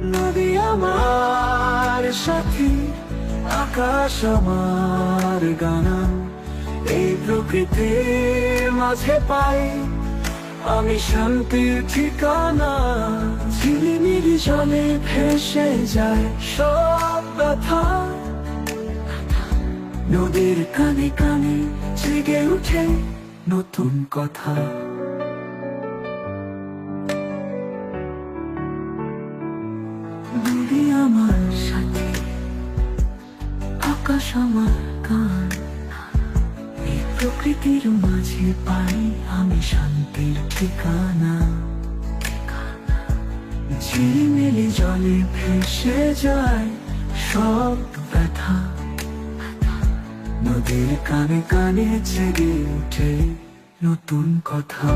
নদী আমার সাথী, আকাশ আমার গানা। এই প্রকৃতির মাঝে পাই আমি শান্তির ঠিকানা। ঝিলিমিলি জলে ভেসে যায় সব ব্যথা। নদীর কানে কানে জেগে উঠে নতুন কথা। নদী আমার সাথে আকাশ আমার গান এই প্রকৃতির মাঝে পাই আমি শান্তির ঠিকানা। ঝিলিমিলি জলে ভেসে যায় সব ব্যথা। নদীর কানে কানে জেগে উঠে নতুন কথা।